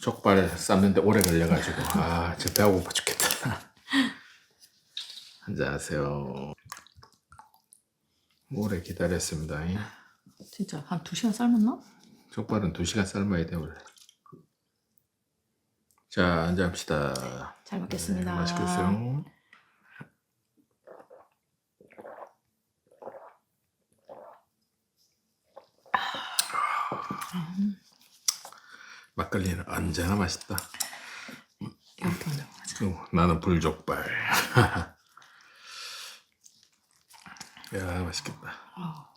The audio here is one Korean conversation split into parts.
족발 삶는데 오래 걸려가지고 아 진짜 배고파 죽겠다. 안녕하세요. 오래 기다렸습니다. 진짜 한두 시간 삶았나? 족발은 2시간 삶아야 돼 원래. 자 앉아합시다. 잘 먹겠습니다. 네, 맛있게 드세요. 막걸리는 언제나 맛있다. 어, 나는 불족발. 야 맛있겠다. 아,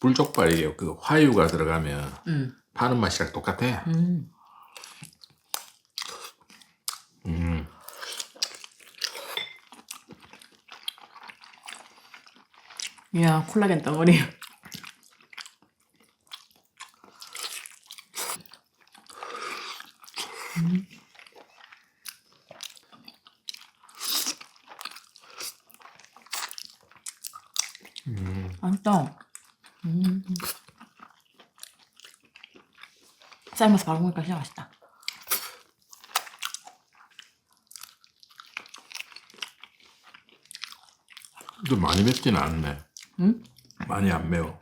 불족발이에요. 그 화유가 들어가면 음, 파는 맛이랑 똑같아. 음, 음. 이야 콜라겐 덩어리. 맛있다. 음. 삶아서 바로 먹으니까 진짜 맛있다. 좀 많이 맵지는 않네. 응? 많이 안 매워.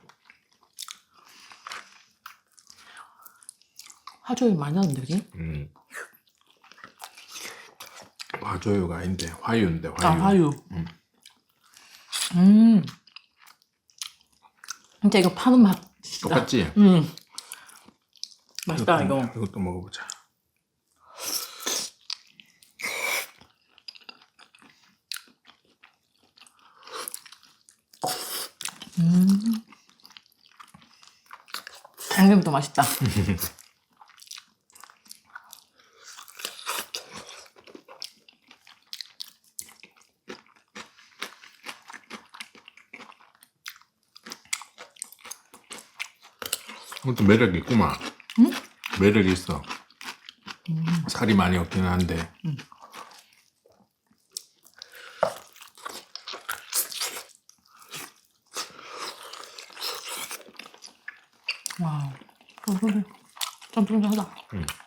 화조이 많이 넣는데 그지? 음. 화조유가 아닌데 화유인데 화유. 아 화유. 음. 진짜 이거 파는 맛. 진짜. 똑같지? 음. 맛있다 이것도, 이거. 이것도 먹어보자. 양념도 맛있다. 이것도 매력 있구만. 매력 있어. 살이 많이 없긴 한데. 와. 쫄쫄. 쫀쫀하다. 야.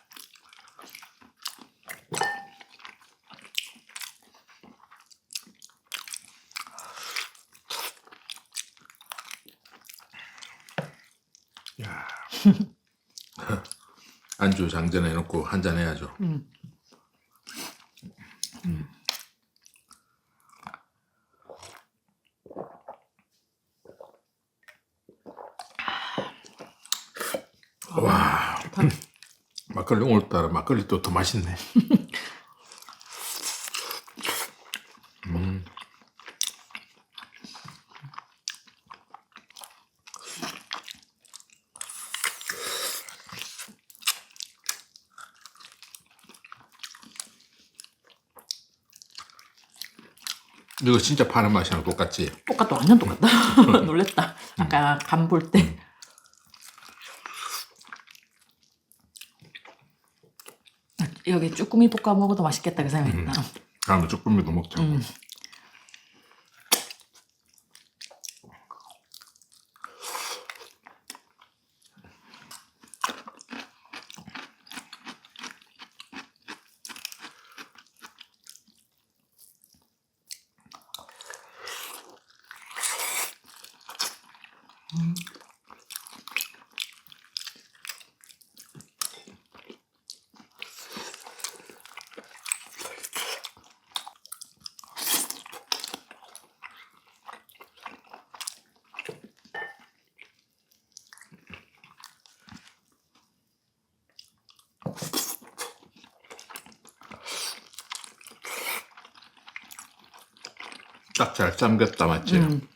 안주 장전해 놓고 한 잔 해야죠. 음. 와. 좋다. 막걸리 오늘따라 막걸리 또 더 맛있네. 이거 진짜 파는 맛이랑 똑같지? 똑같다 완전 똑같다. 놀랬다. 아까 간 볼 때. 여기 쭈꾸미 볶아 먹어도 맛있겠다 그 생각했다 다음에 쭈꾸미도 먹자. 음. 딱 잘 잠겼다 맞지? 음.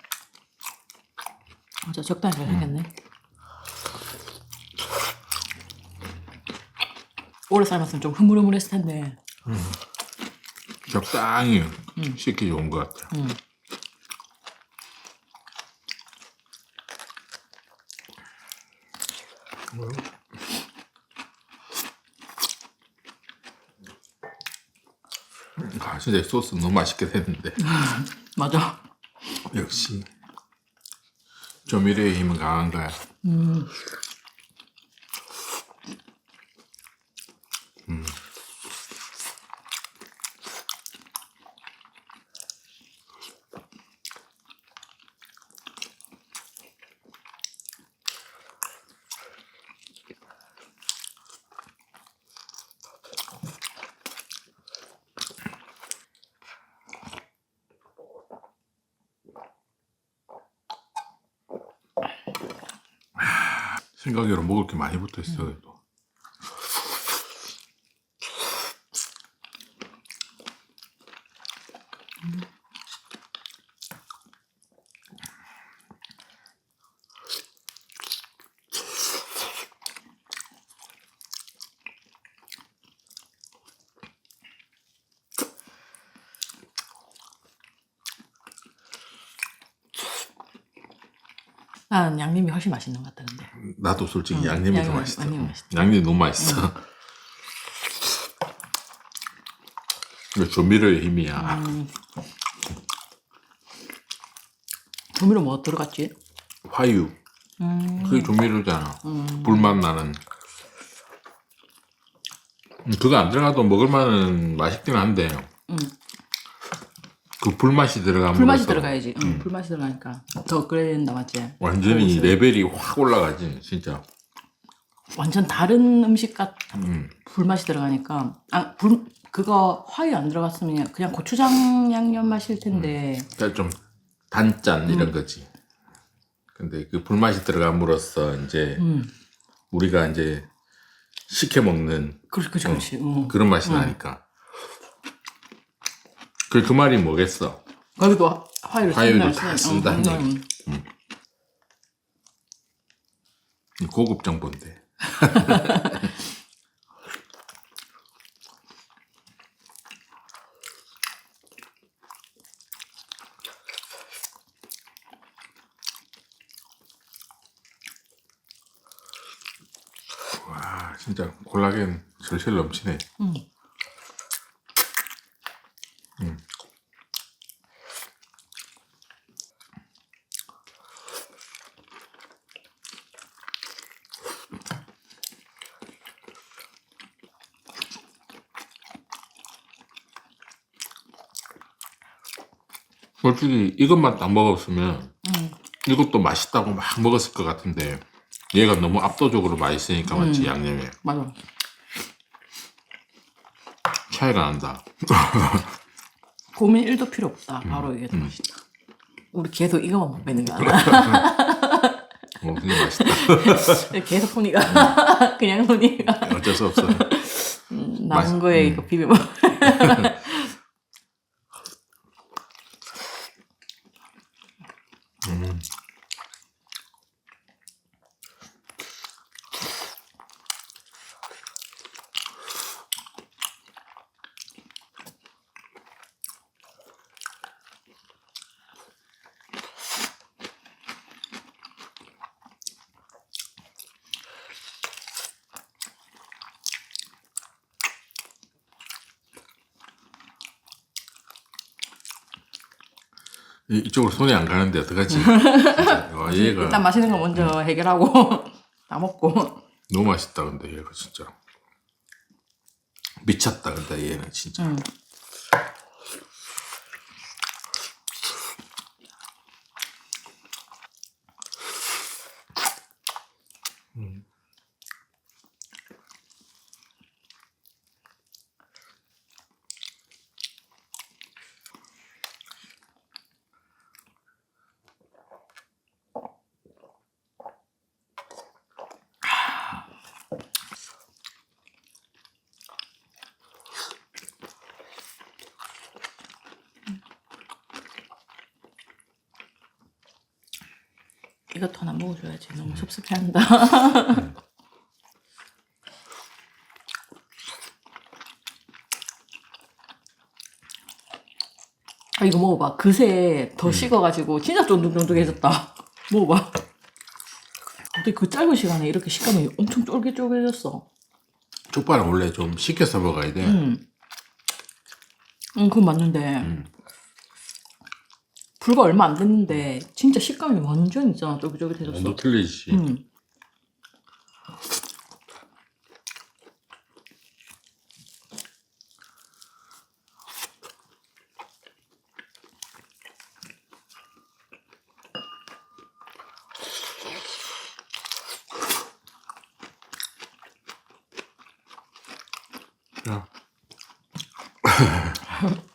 적당히 잘 생겼네 오래 삶았으면 좀 흐물흐물했을 텐데 적당히 식기 좋은 것 같아. 음. 아, 진짜 이 소스 너무 맛있게 됐는데. 맞아 역시 조미료의 힘은 강한 거야. 음. 생각으로 먹을 게 많이 붙어 있어 그 난 양념이 훨씬 맛있는 것 같다 근데 나도 솔직히 음, 양념이 더 양념, 맛있어. 양념이 맛있다. 양념이 너무 맛있어. 이거 조미료의 힘이야. 음. 조미료 뭐 들어갔지? 화유. 음. 그게 조미료잖아. 음. 불맛 나는. 음, 그거 안 들어가도 먹을 만은 맛있긴 한데 음. 그 불맛이 들어가면 불맛이 들어가야지 응, 불맛이 들어가니까 더 끓여야 된다 맞지? 완전히 레벨이 확 올라가지 진짜. 완전 다른 음식 같 음. 불맛이 들어가니까 아 불 그거 화유 안 들어갔으면 그냥 고추장 양념 맛일 텐데 그러니까 좀 단짠 이런 거지. 근데 그 불맛이 들어감으로써 이제 음 우리가 이제 시켜 먹는 그렇지 그렇지 그렇지 응. 그런 맛이 나니까. 그, 그 말이 뭐겠어? 거기도 화유를 쓴다, 다 쓰- 쓴다는 응, 응. 고급 정보인데. 와, 진짜 콜라겐 절실 넘치네. 응. 솔직히 이것만 딱 먹었으면 응. 이것도 맛있다고 막 먹었을 것 같은데 얘가 너무 압도적으로 맛있으니까 맞지 양념이 맞아. 차이가 난다. 고민 1도 필요 없다. 음, 바로 이게 더 맛있다. 우리 계속 이거만 먹는 게 아니야. 어, 그게 맛있다. 계속 훈이가 그냥 훈이가 어쩔 수 없어. 남은 맛있- 거에 음. 이거 비벼 먹 음. 이- 이쪽으로 손이 안 가는데 어떡하지? 진짜. 와, 얘가 일단 맛있는 거 먼저 음. 해결하고 다 먹고 너무 맛있다 근데 얘가 진짜 미쳤다 근데 얘는 진짜 음. 이것도 하나 먹어줘야지. 너무 섭섭해 한다. 아 이거 먹어봐. 그새 더 식어가지고 진짜 쫀득쫀득해졌다. 먹어봐. 어떻게 그 짧은 시간에 이렇게 식감이 엄청 쫄깃쫄깃해졌어. 족발은 원래 좀 식혀서 먹어야 돼. 응. 응, 그건 맞는데. 음. 불과 얼마 안 됐는데, 진짜 식감이 완전 있잖아. 쫄깃쫄깃해졌어. 완전 틀리지 응. 야.